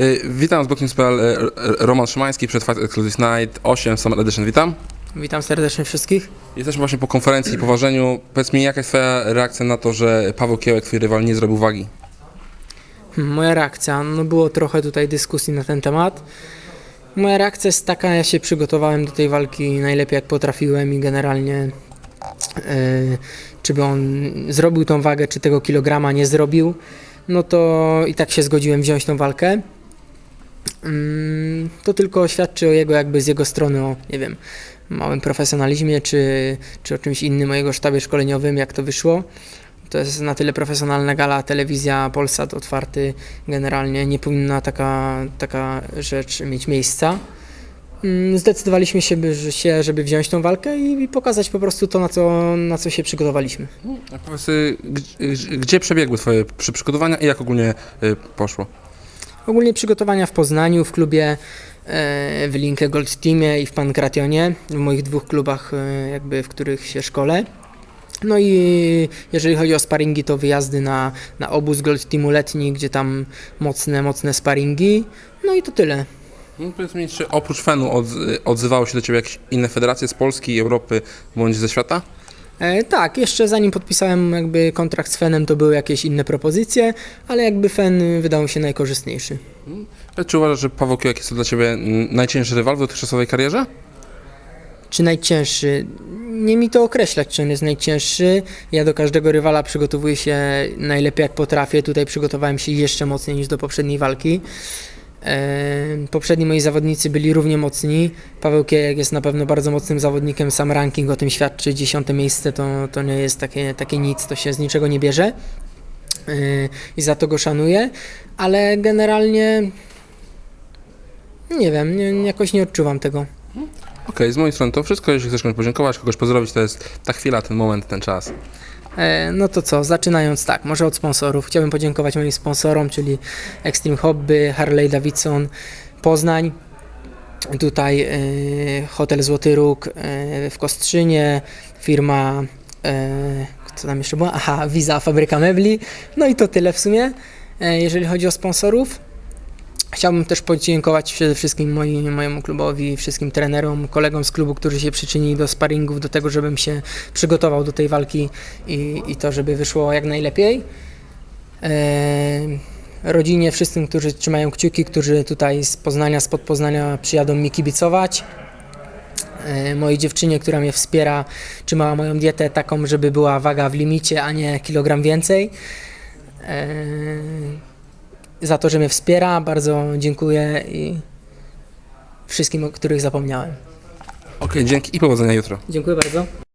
Y, Witam z Booking.pl, y, Roman Szymański przed Fight Exclusive Night 8 Summer Edition, witam. Witam serdecznie wszystkich. Jesteśmy właśnie po konferencji i poważeniu. Powiedz mi, jaka jest twoja reakcja na to, że Paweł Kiełek, twój rywal, nie zrobił wagi? Hmm, Moja reakcja, no było trochę tutaj dyskusji na ten temat. Moja reakcja jest taka, ja się przygotowałem do tej walki najlepiej jak potrafiłem i generalnie e, czy by on zrobił tą wagę, czy tego kilograma nie zrobił, no to i tak się zgodziłem wziąć tą walkę. Mm, To tylko świadczy o jego jakby z jego strony o, nie wiem, małym profesjonalizmie, czy, czy o czymś innym, o jego sztabie szkoleniowym, jak to wyszło. To jest na tyle profesjonalna gala, telewizja, Polsat otwarty, generalnie nie powinna taka, taka rzecz mieć miejsca. Mm, Zdecydowaliśmy się, by, że- się, żeby wziąć tą walkę i, pokazać po prostu to, na co, na co się przygotowaliśmy. A Powiedz, y, gdzie, gdzie przebiegły twoje przy- przygotowania i jak ogólnie y, poszło? Ogólnie przygotowania w Poznaniu, w klubie e, w Linkę Gold Teamie i w Pankrationie, w moich dwóch klubach, e, jakby w których się szkolę. No i jeżeli chodzi o sparingi, to wyjazdy na, na obóz Gold Teamu letni, gdzie tam mocne, mocne sparingi. No i to tyle. No, powiedz mi, czy oprócz FEN-u od, odzywały się do ciebie jakieś inne federacje z Polski, Europy bądź ze świata? E, tak, jeszcze zanim podpisałem jakby kontrakt z Fenem, to były jakieś inne propozycje, ale jakby Fen wydał mi się najkorzystniejszy. Czy uważasz, że Paweł Kiełek jest to dla ciebie najcięższy rywal w dotychczasowej karierze? Czy najcięższy? Nie mi to określać, czy on jest najcięższy. Ja do każdego rywala przygotowuję się najlepiej jak potrafię. Tutaj przygotowałem się jeszcze mocniej niż do poprzedniej walki. Poprzedni moi zawodnicy byli równie mocni. Paweł Kiejek jest na pewno bardzo mocnym zawodnikiem, sam ranking o tym świadczy. Dziesiąte miejsce to, to nie jest takie, takie nic, to się z niczego nie bierze. I za to go szanuję, ale generalnie nie wiem, nie, jakoś nie odczuwam tego. Okej, z mojej strony to wszystko. Jeśli chcesz komuś podziękować, kogoś pozdrowić, to jest ta chwila, ten moment, ten czas. E, No to co, zaczynając tak, może od sponsorów. Chciałbym podziękować moim sponsorom, czyli Extreme Hobby, Harley Davidson, Poznań. Tutaj e, Hotel Złoty Róg e, w Kostrzynie, firma, e, co tam jeszcze była? Aha, Visa, fabryka mebli. No i to tyle w sumie, jeżeli chodzi o sponsorów. Chciałbym też podziękować przede wszystkim moi, mojemu klubowi, wszystkim trenerom, kolegom z klubu, którzy się przyczynili do sparingów, do tego, żebym się przygotował do tej walki i, i to, żeby wyszło jak najlepiej. Eee, rodzinie, wszystkim, którzy trzymają kciuki, którzy tutaj z Poznania, spod Poznania przyjadą mi kibicować. Eee, mojej dziewczynie, która mnie wspiera, trzymała moją dietę taką, żeby była waga w limicie, a nie kilogram więcej. Eee, za to, że mnie wspiera. Bardzo dziękuję i wszystkim, o których zapomniałem. Okej, dzięki i powodzenia jutro. Dziękuję bardzo.